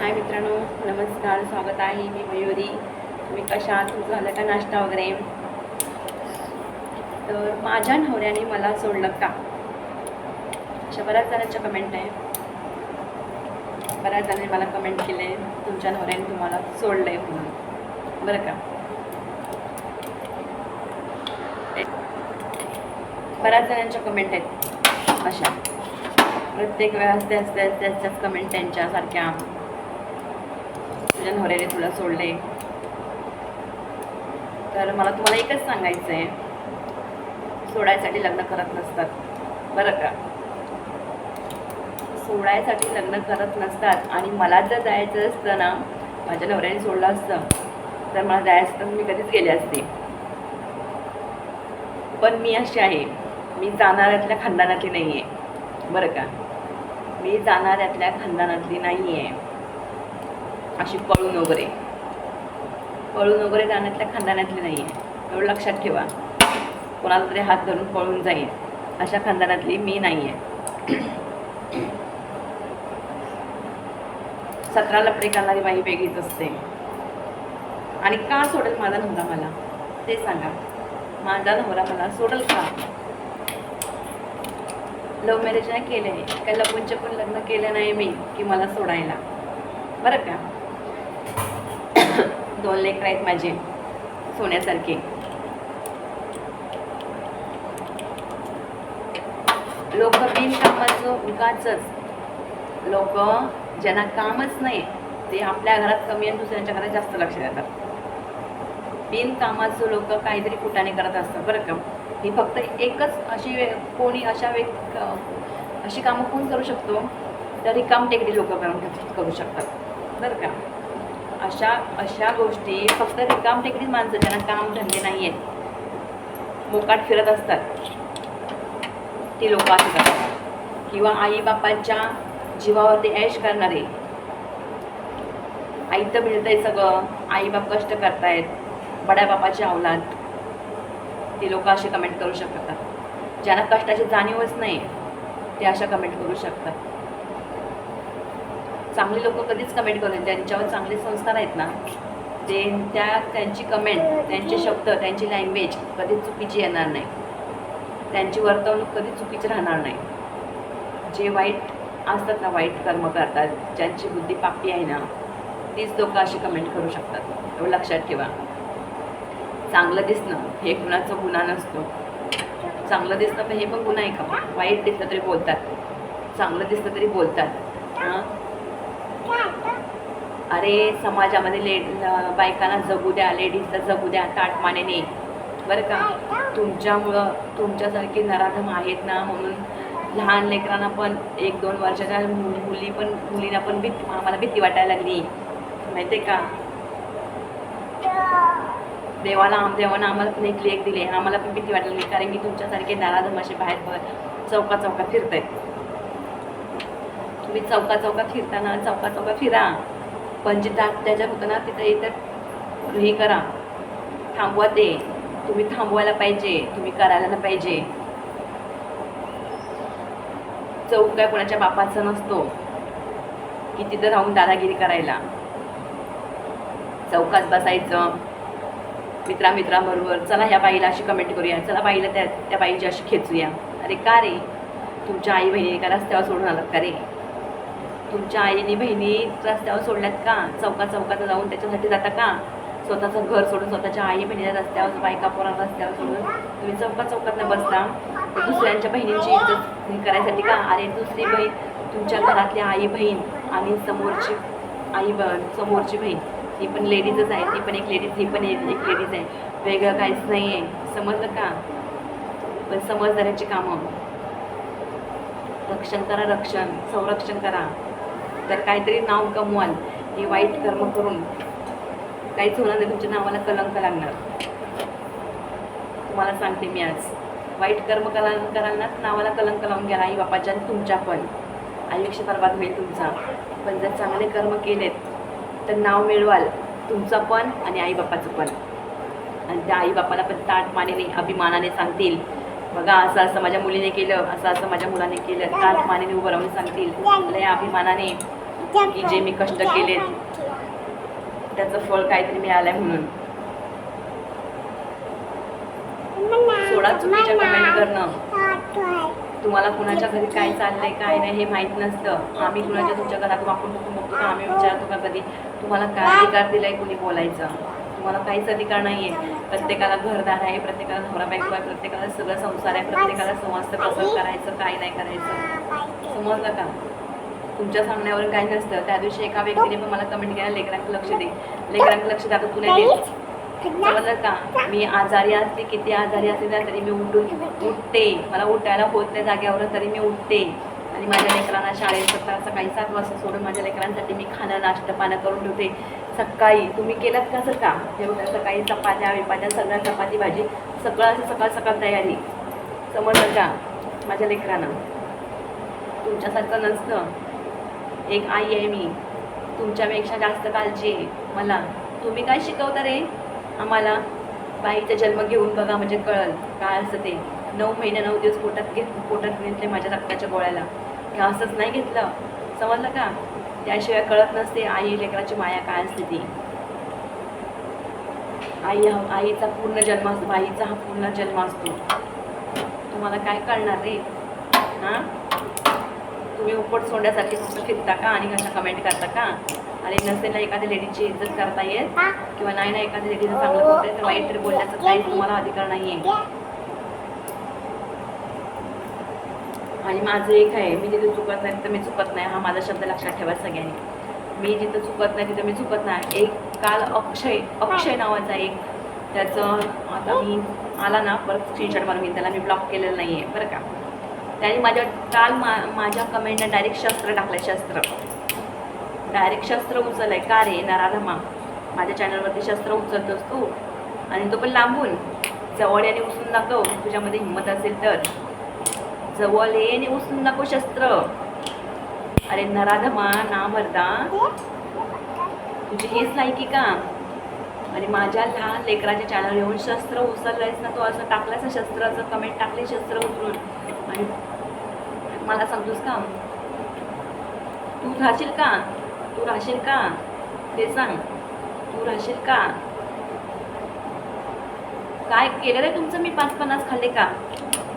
हाय मित्रांनो नमस्कार स्वागत आहे मी मयुरी. तुम्ही कशा आहात? झालं का नाश्ता वगैरे? तर माझ्या नवऱ्याने मला सोडलं का? अशा बऱ्याच जणांच्या कमेंट आहे. बऱ्याच जणांनी मला कमेंट केले तुमच्या नवऱ्याने तुम्हाला सोडलं आहे म्हणून. बरं का? बऱ्याच जणांच्या कमेंट आहेत. अशा. प्रत्येक वेळेस त्याच त्याच त्याच कमेंट त्यांच्यासारख्या. तुझ्या नवऱ्याने तुला सोडले तर मला तुम्हाला एकच सांगायचं आहे सोडायसाठी लग्न करत नसतात. बरं का? सोडायसाठी लग्न करत नसतात आणि मला जर जायचं असतं ना माझ्या नवऱ्याने सोडलं असतं तर मला जायचं तर मी कधीच गेले असते. पण मी अशी आहे मी जाणाऱ्यातल्या खानदानातली नाही आहे बरं का? मी जाणाऱ्यातल्या खानदानातली नाही आहे अशी पळून वगैरे. पळून वगैरे जाण्यातल्या खानदानातली नाही आहे एवढं लक्षात ठेवा. कोणाला तरी हात धरून पळून जाईल. अशा खानदानातली मी नाही आहे सतरा लपडे करणारी बाई वेगळीच असते. आणि का सोडेल माझा नवरा मला? ते सांगा. माझा नवरा मला सोडेल का? लव्ह मॅरेज नाही केले काही लपूनचे पण लग्न केलं नाही मी की मला सोडायला. बरं का? दोन लेकर आहेत माझे सोन्यासारखे. लोक बिनकामाचं उगाचच. लोक ज्यांना कामच नाही ते आपल्या घरात कमी आणि दुसऱ्यांच्या घरात जास्त लक्ष देतात. बिनकामाचं लोक काहीतरी कुटाने करत असतात बरं का? ही फक्त एकच अशी वे कोणी अशा वे अशी कामं कोण करू शकतो? तर रिकाम टेकडी लोक करून करू शकतात बरं का? अशा अशा गोष्टी फक्त रिकाम टेकडीच माणसं ज्यांना काम धंदे नाही आहेत. मोकाट फिरत असतात. ती लोक असे करतात. किंवा आई बापांच्या जीवावरती ऐश करणारे. आई तर मिळतंय सगळं. आई बाप कष्ट करतायत. बड्या बापाची अवलाद ती लोक असे कमेंट करू शकतात. ज्यांना कष्टाची जाणीवच नाही ते अशा कमेंट करू शकतात. चांगली लोक कधीच कमेंट करू ज्यांच्यावर चांगले संस्कार आहेत ना ते त्या त्यांची कमेंट त्यांचे शब्द त्यांची लँग्वेज कधीच चुकीची येणार नाही. त्यांची वर्तवणूक कधी चुकीची राहणार नाही. जे वाईट असतात ना वाईट कर्म करतात ज्यांची बुद्धी पापी आहे ना तीच लोक अशी कमेंट करू शकतात. एवढं लक्षात ठेवा. चांगलं दिसणं हे कुणाचा गुन्हा नसतो. चांगलं दिसणं पण हे पण गुन्हा आहे का? वाईट दिसलं तरी बोलतात. चांगलं दिसलं तरी बोलतात. हां? अरे समाजामध्ये ले बायकांना जगू द्या लेडीजला जगू द्या ताटमानेने. बरं का? तुमच्यामुळं तुमच्यासारखे नराधम आहेत ना म्हणून लहान लेकरांना पण एक दोन वर्षाच्या मुली पण मुलींना पण भीती आम्हाला भीती वाटायला लागली. माहिती आहे का? देवाला आम देवानं आम्हाला पण एक लेख दिले. आम्हाला पण भीती वाटली लागली कारण की तुमच्यासारखे नराधम असे बाहेर बघ चौका चौकात आहेत तुम्ही चौका चौकात फिरताना चौका चौका फिरा. पण जिथं अत्याचार होतं ना तिथं इथं हे करा. थांबवा ते. तुम्ही थांबवायला पाहिजे. तुम्ही करायला ना पाहिजे. चौक काय कोणाच्या बापाचा नसतो. की तिथं राहून दादागिरी करायला. चौकात बसायचं. मित्रा मित्राबरोबर चला ह्या बाईला अशी कमेंट करूया. चला बाईला त्या त्या बाईची अशी खेचूया. अरे का रे? तुमच्या आई बहिणी का रस्त्यावर सोडून आलात का रे? तुमच्या आईने बहिणी रस्त्यावर सोडल्यात का? चौका चौकात जाऊन त्याच्यासाठी जाता का? स्वतःचं घर सोडून स्वतःच्या आई बहिणीला रस्त्यावर बायका पोरा रस्त्यावर सोडून तुम्ही चौका चौकात बसता. तर दुसऱ्यांच्या बहिणींची इज्जत हे करायसाठी का? अरे दुसरी बहीण तुमच्या घरातली आई बहीण आणि समोरची आई ब समोरची बहीण ती पण लेडीजच आहे. ती पण एक लेडीज ही पण एक एक लेडीज आहे. वेगळं काहीच नाही आहे समजलं का? पण समजदाराची कामं. रक्षण करा रक्षण. संरक्षण करा. तर काहीतरी नाव कमवाल. हे वाईट कर्म करून काहीच होणार नाही तुमच्या नावाला कलंक लागणार. तुम्हाला सांगते मी आज. वाईट कर्म करा कराल ना नावाला कलंक लावून घ्या आई बापाच्या आणि तुमच्या पण. आयुष्य बर्बाद होईल तुमचा. पण जर चांगले कर्म केलेत तर नाव मिळवाल तुमचं पण आणि आईबापाचं पण. आणि त्या आई बापाला पण ताट मानेने अभिमानाने सांगतील. बघा असं असं माझ्या मुलीने केलं असं असं माझ्या मुलाने केलं ताट मानेने उभं राहून सांगतील. लय अभिमानाने की जे मी कष्ट केले त्याचं फळ काहीतरी मिळालंय म्हणून. सोडा चुकीच्या कमेंट करणं. तुम्हाला कुणाच्या घरी काय चाललंय काय नाही हे माहीत नसतं. आम्ही कुणाच्या तुमच्या घरात वापरून बघून बघतो का आम्ही विचारतो का कधी? तुम्हाला काय अधिकार दिलाय कुणी बोलायचं? तुम्हाला काहीच अधिकार नाहीये. प्रत्येकाला घरदार आहे प्रत्येकाला नवरा बायको आहे प्रत्येकाला सगळं संसार आहे प्रत्येकाला समजतं कसं करायचं काय नाही करायचं. समजलं का? तुमच्या सांगण्यावर काही नसतं. त्या दिवशी एका व्यक्तीने पण मला कमेंट केला लेकरांकडे लक्ष दे. लेकरांकडे लक्ष दे आता तुला दे समजलं का? मी आजारी असते किती आजारी असते ना तरी मी उठून उठते. मला उठायला होत नाही जाग्यावर तरी मी उठते. आणि माझ्या लेकरांना शाळेत सकाळ सकाळी सात वाजता सोडून माझ्या लेकरांसाठी मी खाणं नाश्ता पानं करून ठेवते. सकाळी तुम्ही केलात का सर का हे बघा सकाळी चपात्या विपात्या सगळ्या चपाती भाजी सगळं असं सकाळ सकाळ तयारी. समजलं का? माझ्या लेकरांना. तुमच्यासारखं नसतं. एक आई आहे मी. तुमच्यापेक्षा जास्त काळजी आहे. मला. तुम्ही काय शिकवता रे? आम्हाला. बाईचा जन्म घेऊन बघा म्हणजे कळल. काय असतं ते. नऊ महिने नऊ दिवस पोटात घेत पोटात घेतले माझ्या रक्ताच्या गोळ्याला. हे असंच नाही घेतलं. समजलं का? त्याशिवाय कळत नसते आई लेकराची माया काय असते ती. आई आईचा पूर्ण जन्म असतो. बाईचा हा पूर्ण जन्म असतो. तुम्हाला काय कळणार रे? हां? तुम्ही उपट सोडण्यासाठी फक्त फिरता का? आणि कशा कमेंट करता का? आणि नसेल ना एखाद्या लेडीची इज्जत करता येत? किंवा नाही ना एखाद्या लेडीचं चांगलं बोलते तर वाईट तरी बोलण्याचा काही तुम्हाला अधिकार नाही आहे आणि माझं एक आहे मी जिथे चुकत नाही तिथं मी चुकत नाही. हा माझा शब्द लक्षात ठेवा सगळ्यांनी. मी जिथं चुकत नाही तिथं मी चुकत नाही. एक काल अक्षय अक्षय नावाचा एक त्याचं आता मी आला ना परत स्क्रीनशॉट मारून मी त्याला मी ब्लॉक केलेलं नाही आहे बरं का? त्याने माझ्या काल मा माझ्या कमेंटने डायरेक्ट शस्त्र टाकलं शस्त्र. डायरेक्ट शस्त्र उचललंय. का रे? नराधमा माझ्या चॅनलवरती शस्त्र उचलतोस तू. आणि तो पण लांबून. जवळ याने उचलून दाखव. तुझ्यामध्ये हिंमत असेल तर. जवळ येणे उचलून दाखव शस्त्र. अरे नराधमा ना भरता तुझी हेच लायकी का? आणि माझ्या लहान लेकराच्या चॅनल येऊन शस्त्र उचललंयस ना तो असं टाकलंयस शस्त्राचं कमेंट टाकले शस्त्र उचलून. आणि मला समजूस का? तू राहशील का? तू राहशील का? ते सांग. तू राहशील का? काय केलं रे तुमचं? मी पाच पन्नास खाल्ले का?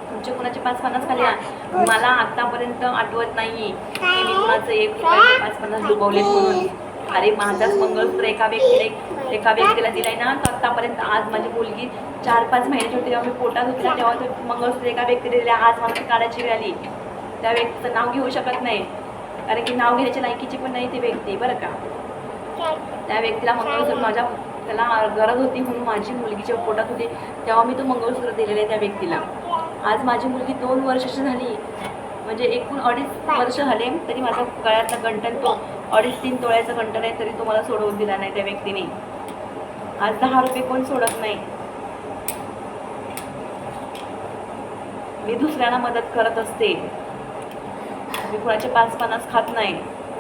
तुमचे कोणाचे पाच पन्नास खाल्ले? मला आतापर्यंत आठवत नाही की मी कुणाचं एक रुपयाचे पाच पन्नास डुबवले म्हणून. अरे माझाच मंगळसूत्र एका व्यक्तीला एका व्यक्तीला दिलाय ना तर आतापर्यंत आज माझी मुलगी चार पाच महिन्याची होती तेव्हा मी पोटात होती तेव्हा मंगळसूत्र एका व्यक्तीला दिले आज मला काढायची वेळ आली त्या व्यक्तीचं नाव घेऊ शकत नाही. कारण की नाव घेण्याच्या लायकीची पण नाही ती व्यक्ती बरं का? त्या व्यक्तीला मंगळसूत्र माझ्या त्याला गरज होती म्हणून माझी मुलगी जेव्हा पोटात होती तेव्हा मी तो मंगळसूत्र दिलेलं आहे त्या व्यक्तीला. आज माझी मुलगी दोन वर्षाची झाली म्हणजे एकूण अडीच वर्ष झाले तरी माझा गळ्यातला गंटन तो अडीच तीन तोळ्याचा गंटन आहे तरी तो मला सोडवून दिला नाही त्या व्यक्तीने. आज दहा रुपये कोण सोडत नाही. मी दुसऱ्यांना मदत करत असते. मी कुणाचे पाच पन्नास खात नाही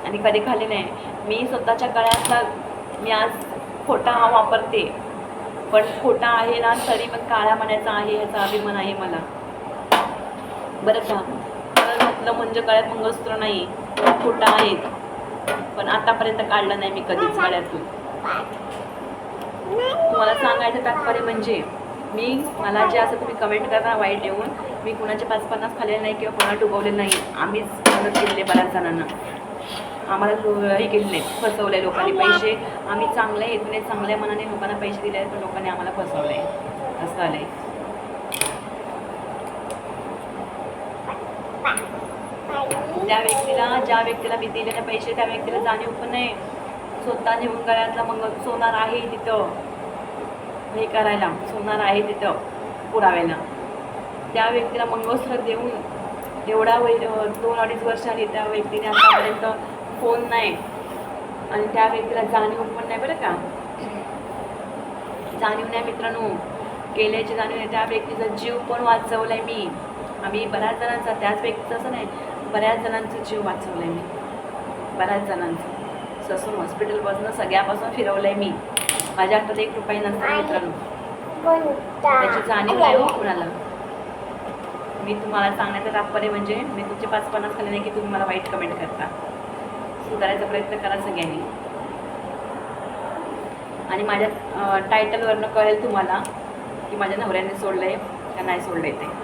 आणि कधी खाली नाही. मी स्वतःच्या गळ्यातला मी आज खोटा हा वापरते. पण खोटा आहे ना तरी पण काळ्या म्हणायचा आहे ह्याचा अभिमान आहे मला. बरं का? कळत घातलं म्हणजे गळ्यात मंगळसूत्र नाही खोटा आहे. पण आतापर्यंत काढलं नाही मी कधीच गळ्यातून. तुम्हाला सांगायचं तात्पर्य म्हणजे मी मला जे असं तुम्ही कमेंट करा वाईट येऊन मी कुणाचे पाच पन्नास खाल्लेले नाही किंवा कोणाला डुबवले नाही. आम्हीच मदत केलेली बऱ्याच जणांना. आम्हाला लो- हे केलेले फसवले लोकांनी पैसे. आम्ही चांगल्या हेतूने चांगल्या मनाने लोकांना पैसे दिले आहेत, पण लोकांनी आम्हाला फसवले. असं आलंय त्या व्यक्तीला ज्या व्यक्तीला मी दिलेले पैसे त्या व्यक्तीला जाणीव पण नाही. स्वतः नेऊन गळ्यातला मग सोनार आहे तिथं. हे करायला सोनार आहे तिथं पुराव्याला. त्या व्यक्तीला मंगळसूत्र देऊन एवढा वै दोन अडीच वर्ष आली त्या व्यक्तीने आतापर्यंत फोन नाही. आणि त्या व्यक्तीला जाणीव पण नाही बरं का. जाणीव नाही मित्रांनो. केल्याची जाणीव नाही. त्या व्यक्तीचा जीव पण वाचवलाय मी. आम्ही बऱ्याच जणांचा त्याच व्यक्तीचा असं नाही. बऱ्याच जणांचा जीव वाचवलाय मी. बऱ्याच जणांचं. ससून हॉस्पिटलपासून सगळ्यापासून फिरवलंय मी. माझ्या हातात एक रुपये नसतं मित्रांनो. त्याची जाणीव नाही हो कुणाला? मी तुम्हाला सांगण्याचं तात्पर्य म्हणजे मी तुमचे पाच पन्नास खाल्ले नाही की तुम्ही मला वाईट कमेंट करता. सुधारायचा प्रयत्न करा सगळ्यांनी. आणि माझ्या टायटलवरनं कळेल तुम्हाला की माझ्या नवऱ्याने सोडलं आहे का नाही सोडलं आहे ते.